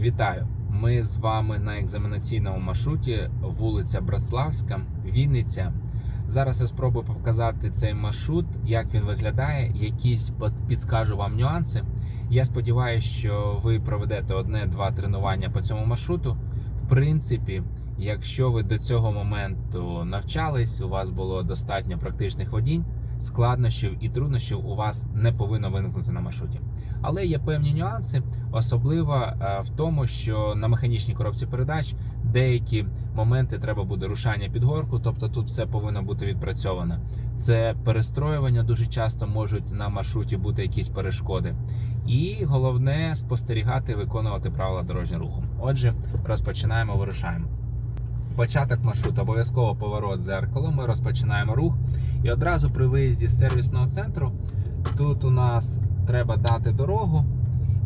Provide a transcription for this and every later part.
Вітаю! Ми з вами на екзаменаційному маршруті вулиця Братславська, Вінниця. Зараз я спробую показати цей маршрут, як він виглядає, якісь підскажу вам нюанси. Я сподіваюся, що ви проведете одне-два тренування по цьому маршруту. В принципі, якщо ви до цього моменту навчались, у вас було достатньо практичних водінь, складнощів і труднощів у вас не повинно виникнути на маршруті. Але є певні нюанси, особливо е, в тому, що на механічній коробці передач деякі моменти треба буде рушання під горку, тобто тут все повинно бути відпрацьовано. Це перестроювання дуже часто можуть на маршруті бути якісь перешкоди. І головне спостерігати виконувати правила дорожнього руху. Отже, розпочинаємо, вирушаємо. Початок маршруту обов'язково поворот зеркало. Ми розпочинаємо рух. І одразу при виїзді з сервісного центру тут у нас треба дати дорогу.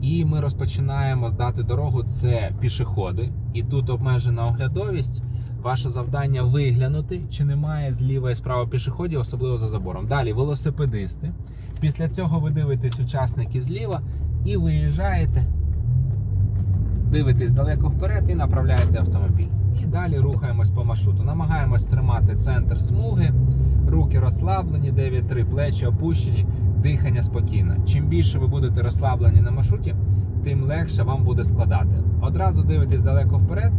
І ми розпочинаємо дати дорогу. Це пішоходи. І тут обмежена оглядовість. Ваше завдання виглянути, чи немає зліва і справа пішоходів, особливо за забором. Далі велосипедисти. Після цього ви дивитесь учасники зліва і виїжджаєте, дивитесь далеко вперед і направляєте автомобіль. І далі рухаємось по маршруту. Намагаємось тримати центр смуги, руки розслаблені, 9-3, плечі опущені, дихання спокійно. Чим більше ви будете розслаблені на маршруті, тим легше вам буде складати. Одразу дивитесь далеко вперед,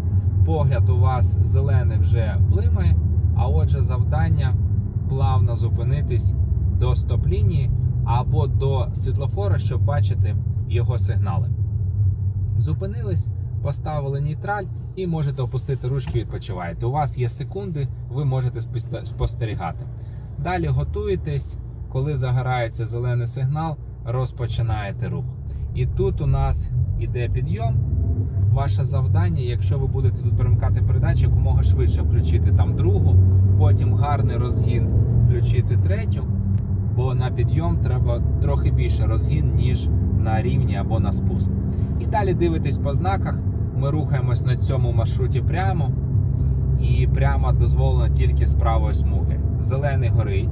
погляд у вас зелений вже блимає, а отже, завдання плавно зупинитись до стоп-лінії або до світлофора, щоб бачити його сигнали. Зупинились, поставили нейтраль і можете опустити ручки, відпочиваєте. У вас є секунди, ви можете спостерігати. Далі готуєтесь, коли загорається зелений сигнал, розпочинаєте рух. І тут у нас іде підйом. Ваше завдання, якщо ви будете тут перемикати передачі, якомога швидше включити там другу, потім гарний розгін включити третю, бо на підйом треба трохи більше розгін, ніж на рівні або на спуск. І далі дивитесь по знаках. Ми рухаємось на цьому маршруті прямо. І прямо дозволено тільки з правої смуги. Зелений горить.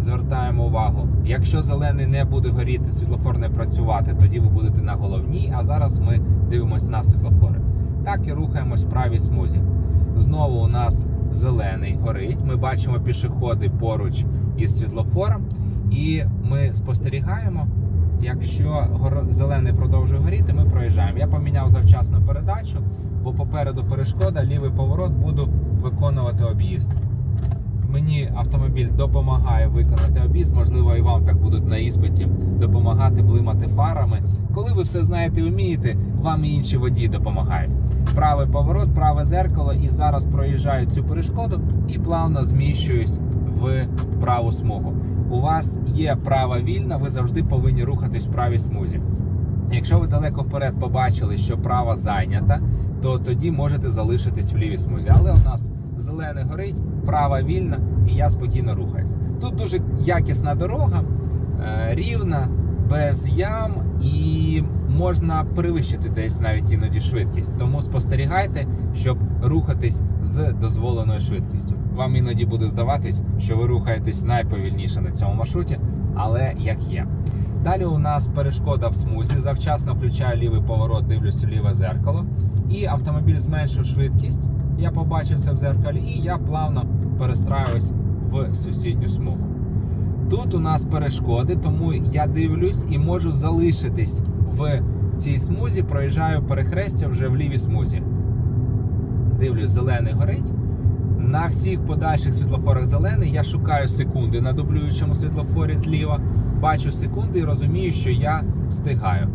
Звертаємо увагу. Якщо зелений не буде горіти, світлофор не працювати, тоді ви будете на головній. А зараз ми дивимося на світлофори. Так і рухаємось в правій смузі. Знову у нас зелений горить. Ми бачимо пішоходи поруч із світлофором, і ми спостерігаємо. Якщо зелений продовжує горіти, ми проїжджаємо. Я поміняв завчасно передачу, бо попереду перешкода, лівий поворот буду виконувати об'їзд. Мені автомобіль допомагає виконати об'їзд, можливо, і вам так будуть на іспиті допомагати блимати фарами. Коли ви все знаєте і вмієте, вам і інші водії допомагають. Правий поворот, праве зеркало, і зараз проїжджаю цю перешкоду і плавно зміщуюсь в праву смугу. У вас є права вільна, ви завжди повинні рухатись в правій смузі. Якщо ви далеко вперед побачили, що права зайнята, то тоді можете залишитись в лівій смузі. Але у нас зелене горить, права вільна, і я спокійно рухаюсь. Тут дуже якісна дорога, е, рівна, без ям, і можна перевищити десь навіть іноді швидкість. Тому спостерігайте, щоб рухатись з дозволеною швидкістю. Вам іноді буде здаватись, що ви рухаєтесь найповільніше на цьому маршруті, але як є. Далі у нас перешкода в смузі. Завчасно включаю лівий поворот, дивлюся ліве зеркало. І автомобіль зменшив швидкість. Я побачив це в зеркалі, і я плавно перестраюсь в сусідню смугу. Тут у нас перешкоди, тому я дивлюсь і можу залишитись в цій смузі. Проїжджаю перехрестя вже в лівій смузі. Дивлюсь, зелений горить. На всіх подальших світлофорах зелений. Я шукаю секунди на дублюючому світлофорі зліва. Бачу секунди і розумію, що я встигаю.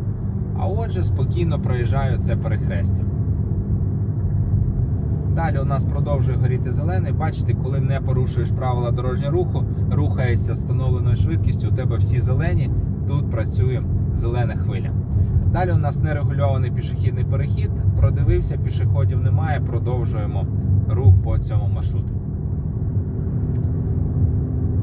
А отже, спокійно проїжджаю це перехрестя. Далі у нас продовжує горіти зелений. Бачите, коли не порушуєш правила дорожнього руху, рухаєшся встановленою швидкістю, у тебе всі зелені, тут працює зелена хвиля. Далі у нас нерегульований пішохідний перехід. Продивився, пішоходів немає. Продовжуємо рух по цьому маршруту.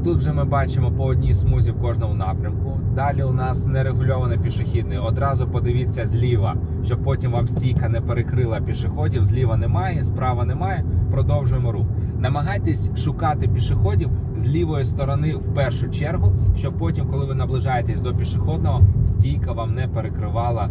Тут вже ми бачимо по одній смузі в кожному напрямку. Далі у нас нерегульований пішохідний. Одразу подивіться зліва, щоб потім вам стійка не перекрила пішоходів. Зліва немає, справа немає. Продовжуємо рух. Намагайтесь шукати пішоходів з лівої сторони в першу чергу, щоб потім, коли ви наближаєтесь до пішохідного, стійка вам не перекривала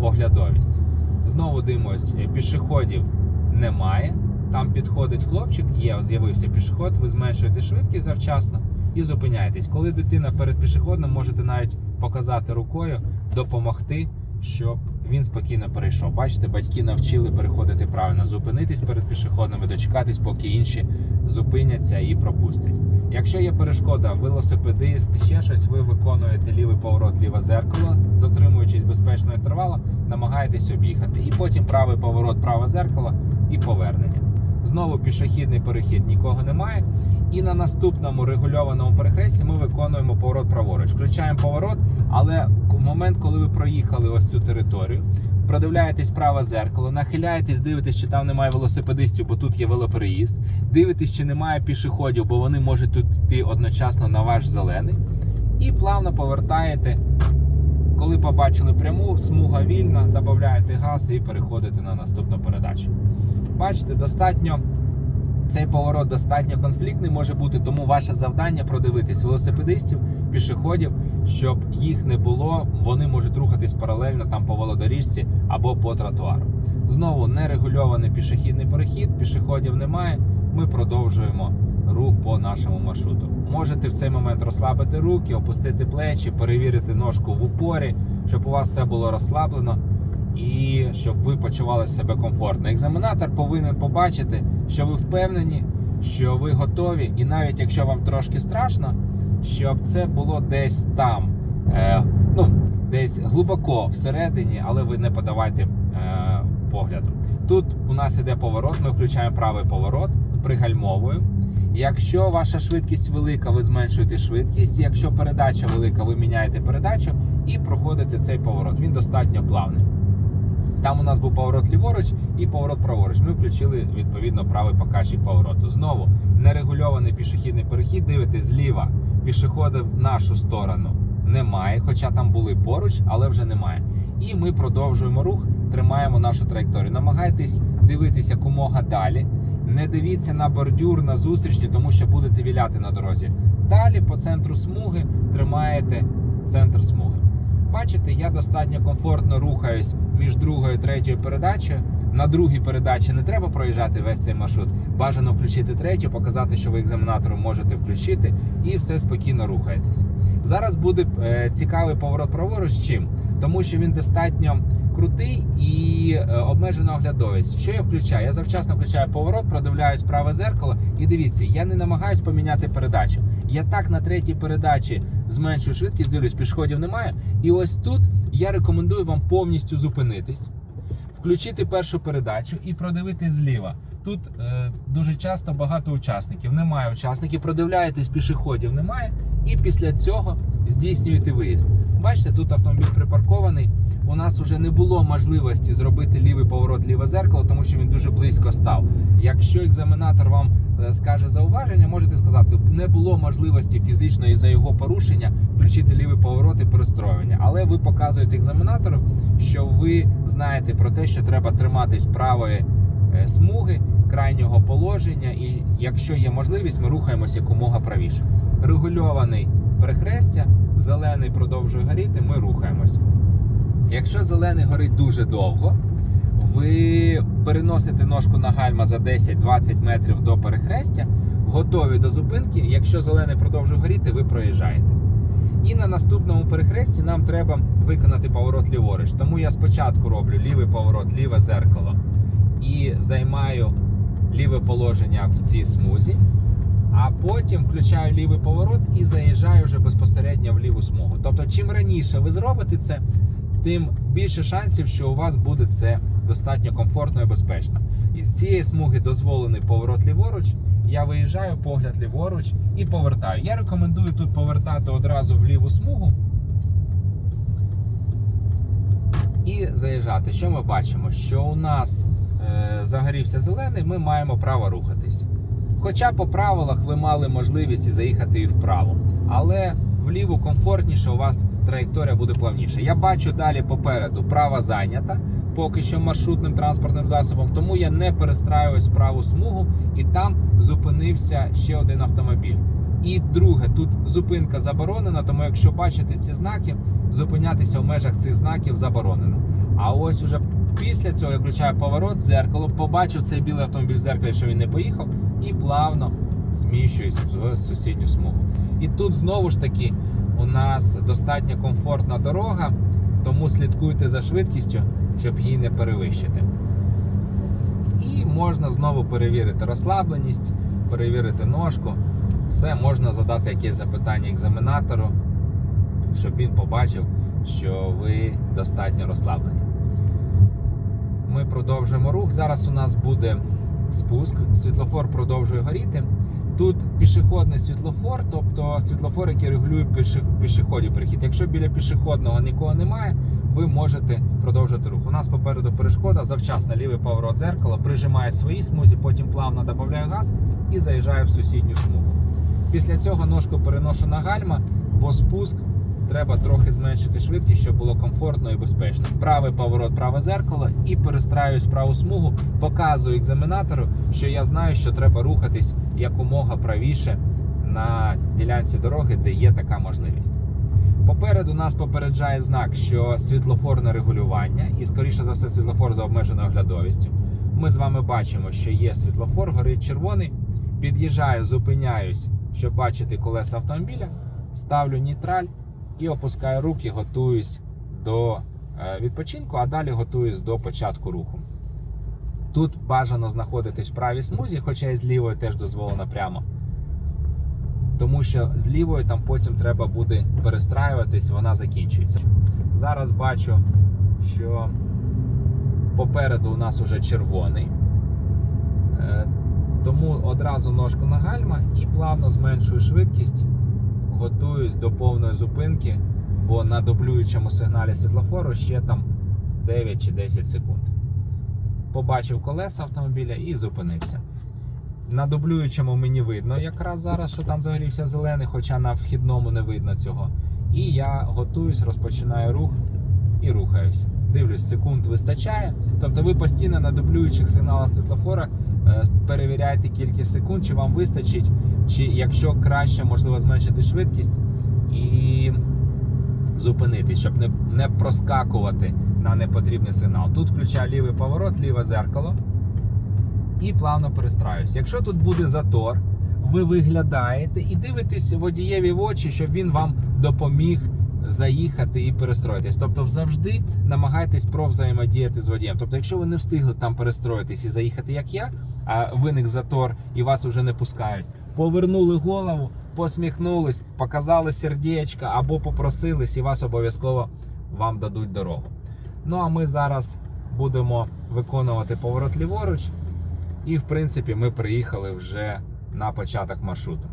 оглядовість. Знову дивимось, пішоходів немає. Там підходить хлопчик, є, з'явився пішоход, ви зменшуєте швидкість завчасно і зупиняєтесь. Коли дитина перед пішоходом, можете навіть показати рукою, допомогти, щоб він спокійно перейшов. Бачите, батьки навчили переходити правильно, зупинитись перед пішоходом і дочекатись, поки інші зупиняться і пропустять. Якщо є перешкода, велосипедист, ще щось, ви виконуєте лівий поворот, ліве зеркало, дотримуючись безпечного інтервалу, намагаєтесь об'їхати. І потім правий поворот, праве зеркало і повернення. Знову пішохідний перехід нікого немає. І на наступному регульованому перехресті ми виконуємо поворот праворуч. Включаємо поворот, але в момент, коли ви проїхали ось цю територію, продивляєтесь праве зеркало, нахиляєтесь, дивитесь, чи там немає велосипедистів, бо тут є велопереїзд. Дивитесь, чи немає пішоходів, бо вони можуть тут йти одночасно на ваш зелений. І плавно повертаєте. Коли побачили пряму, смуга вільна, додаєте газ і переходите на наступну передачу. Бачите, достатньо цей поворот достатньо конфліктний може бути, тому ваше завдання продивитись велосипедистів, пішоходів, щоб їх не було. Вони можуть рухатись паралельно там по велодоріжці або по тротуару. Знову нерегульований пішохідний перехід, пішоходів немає. Ми продовжуємо рух по нашому маршруту. Можете в цей момент розслабити руки, опустити плечі, перевірити ножку в упорі, щоб у вас все було розслаблено і щоб ви почували себе комфортно. Екзаменатор повинен побачити, що ви впевнені, що ви готові, і навіть якщо вам трошки страшно, щоб це було десь там, е, ну десь глибоко всередині, але ви не подавайте е, погляду. Тут у нас іде поворот, ми включаємо правий поворот, пригальмовуємо. Якщо ваша швидкість велика, ви зменшуєте швидкість. Якщо передача велика, ви міняєте передачу і проходите цей поворот. Він достатньо плавний. Там у нас був поворот ліворуч і поворот праворуч. Ми включили відповідно правий показчик повороту. Знову нерегульований пішохідний перехід. Дивитесь зліва пішоходи в нашу сторону немає, хоча там були поруч, але вже немає. І ми продовжуємо рух, тримаємо нашу траєкторію. Намагайтесь дивитись якомога далі. Не дивіться на бордюр, на зустрічні, тому що будете віляти на дорозі. Далі по центру смуги тримаєте центр смуги. Бачите, я достатньо комфортно рухаюсь між другою і третьою передачею. На другій передачі не треба проїжджати весь цей маршрут. Бажано включити третю, показати, що ви екзаменатору можете включити, і все спокійно рухаєтесь. Зараз буде е, цікавий поворот праворуч. Чим? Тому що він достатньо крутий і е, обмежена оглядовість. Що я включаю? Я завчасно включаю поворот, продивляюсь праве зеркало, і дивіться, я не намагаюсь поміняти передачу. Я так на третій передачі зменшую швидкість, дивлюсь, пішходів немає. І ось тут я рекомендую вам повністю зупинитись, включити першу передачу і продивитись зліва. Тут е, дуже часто багато учасників. Немає учасників, продивляєтесь, пішоходів немає, і після цього здійснюєте виїзд. Бачите, тут автомобіль припаркований. У нас вже не було можливості зробити лівий поворот, ліве зеркало, тому що він дуже близько став. Якщо екзаменатор вам е, скаже зауваження, можете сказати, не було можливості фізичної за його порушення включити лівий поворот і перестроювання. Але ви показуєте екзаменатору, що ви знаєте про те, що треба триматись правої е, смуги, крайнього положення, і якщо є можливість, ми рухаємось якомога правіше. Регульований перехрестя, зелений продовжує горіти, ми рухаємось. Якщо зелений горить дуже довго, ви переносите ножку на гальма за 10-20 метрів до перехрестя, готові до зупинки. Якщо зелений продовжує горіти, ви проїжджаєте. І на наступному перехресті нам треба виконати поворот ліворуч. Тому я спочатку роблю лівий поворот, ліве зеркало і займаю ліве положення в цій смузі. А потім включаю лівий поворот і заїжджаю вже безпосередньо в ліву смугу. Тобто, чим раніше ви зробите це, тим більше шансів, що у вас буде це достатньо комфортно і безпечно. Із цієї смуги дозволений поворот ліворуч. Я виїжджаю, погляд ліворуч і повертаю. Я рекомендую тут повертати одразу в ліву смугу і заїжджати. Що ми бачимо? Що у нас е, загорівся зелений, ми маємо право рухатись. Хоча по правилах ви мали можливість заїхати і вправо. Але вліво комфортніше, у вас траєкторія буде плавніше. Я бачу далі попереду права зайнята, поки що маршрутним транспортним засобом, тому я не перестраюсь праву смугу і там зупинився ще один автомобіль. І друге, тут зупинка заборонена, тому якщо бачите ці знаки, зупинятися в межах цих знаків заборонено. А ось уже Після цього я включаю поворот, дзеркало, побачив цей білий автомобіль в зеркалі, що він не поїхав, і плавно зміщуюсь в сусідню смугу. І тут знову ж таки у нас достатньо комфортна дорога, тому слідкуйте за швидкістю, щоб її не перевищити. І можна знову перевірити розслабленість, перевірити ножку. Все можна задати якесь запитання екзаменатору, щоб він побачив, що ви достатньо розслаблені. Ми продовжуємо рух. Зараз у нас буде спуск. Світлофор продовжує горіти. Тут пішохідний світлофор, тобто світлофор, який регулює пішохідів перехід. Якщо біля пішохідного нікого немає, ви можете продовжити рух. У нас попереду перешкода, завчасно лівий поворот зеркала, прижимає свої смузі, потім плавно додає газ і заїжджає в сусідню смугу. Після цього ножку переношу на гальма, бо спуск треба трохи зменшити швидкість, щоб було комфортно і безпечно. Правий поворот, праве зеркало і перестраюсь праву смугу, показую екзаменатору, що я знаю, що треба рухатись якомога правіше на ділянці дороги, де є така можливість. Попереду нас попереджає знак, що світлофорне регулювання, і скоріше за все, світлофор за обмеженою оглядовістю. Ми з вами бачимо, що є світлофор, горить червоний. Під'їжджаю, зупиняюсь, щоб бачити колеса автомобіля, ставлю нейтраль і опускаю руки, готуюсь до е, відпочинку, а далі готуюсь до початку руху. Тут бажано знаходитись в правій смузі, хоча і з лівою теж дозволено прямо. Тому що з лівою там потім треба буде перестраюватись, вона закінчується. Зараз бачу, що попереду у нас уже червоний. Е, Тому одразу ножку на гальма і плавно зменшую швидкість, готуюсь до повної зупинки, бо на дублюючому сигналі світлофору ще там 9 чи 10 секунд. Побачив колеса автомобіля і зупинився. На дублюючому мені видно якраз зараз, що там загорівся зелений, хоча на вхідному не видно цього. І я готуюсь, розпочинаю рух і рухаюсь. Дивлюсь, секунд вистачає. Тобто ви постійно на дублюючих сигналах світлофора е, перевіряєте кількість секунд, чи вам вистачить, чи якщо краще, можливо, зменшити швидкість і зупинитись, щоб не, не проскакувати на непотрібний сигнал. Тут включаю лівий поворот, ліве зеркало і плавно перестраюсь. Якщо тут буде затор, ви виглядаєте і дивитесь водієві в очі, щоб він вам допоміг заїхати і перестроїтись. Тобто, завжди намагайтесь про взаємодіяти з водієм. Тобто, якщо ви не встигли там перестроїтись і заїхати, як я, а виник затор і вас вже не пускають, повернули голову, посміхнулись, показали сердечко або попросились, і вас обов'язково вам дадуть дорогу. Ну а ми зараз будемо виконувати поворот ліворуч. І, в принципі, ми приїхали вже на початок маршруту.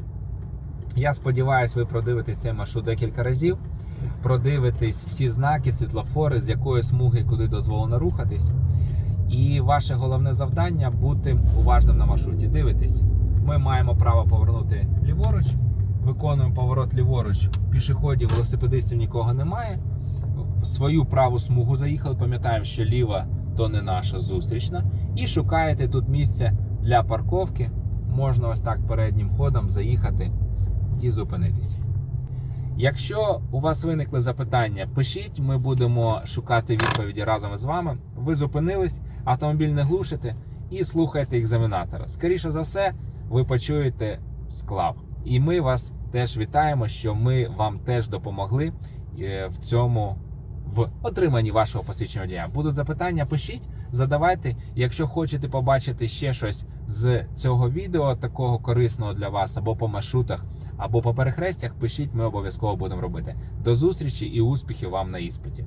Я сподіваюся, ви продивитесь цей маршрут декілька разів, продивитесь всі знаки, світлофори, з якої смуги куди дозволено рухатись. І ваше головне завдання бути уважним на маршруті. Дивитесь, ми маємо право повернути ліворуч, виконуємо поворот ліворуч, пішоходів, велосипедистів нікого немає. В свою праву смугу заїхали, пам'ятаємо, що ліва то не наша зустрічна. І шукаєте тут місце для парковки. Можна ось так переднім ходом заїхати і зупинитись. Якщо у вас виникли запитання, пишіть, ми будемо шукати відповіді разом із вами. Ви зупинились, автомобіль не глушите і слухаєте екзаменатора. Скоріше за все, ви почуєте склав. І ми вас теж вітаємо, що ми вам теж допомогли е, в цьому в отриманні вашого посвідчення водія. Будуть запитання, пишіть, задавайте. Якщо хочете побачити ще щось з цього відео, такого корисного для вас, або по маршрутах, або по перехрестях, пишіть, ми обов'язково будемо робити. До зустрічі і успіхів вам на іспиті.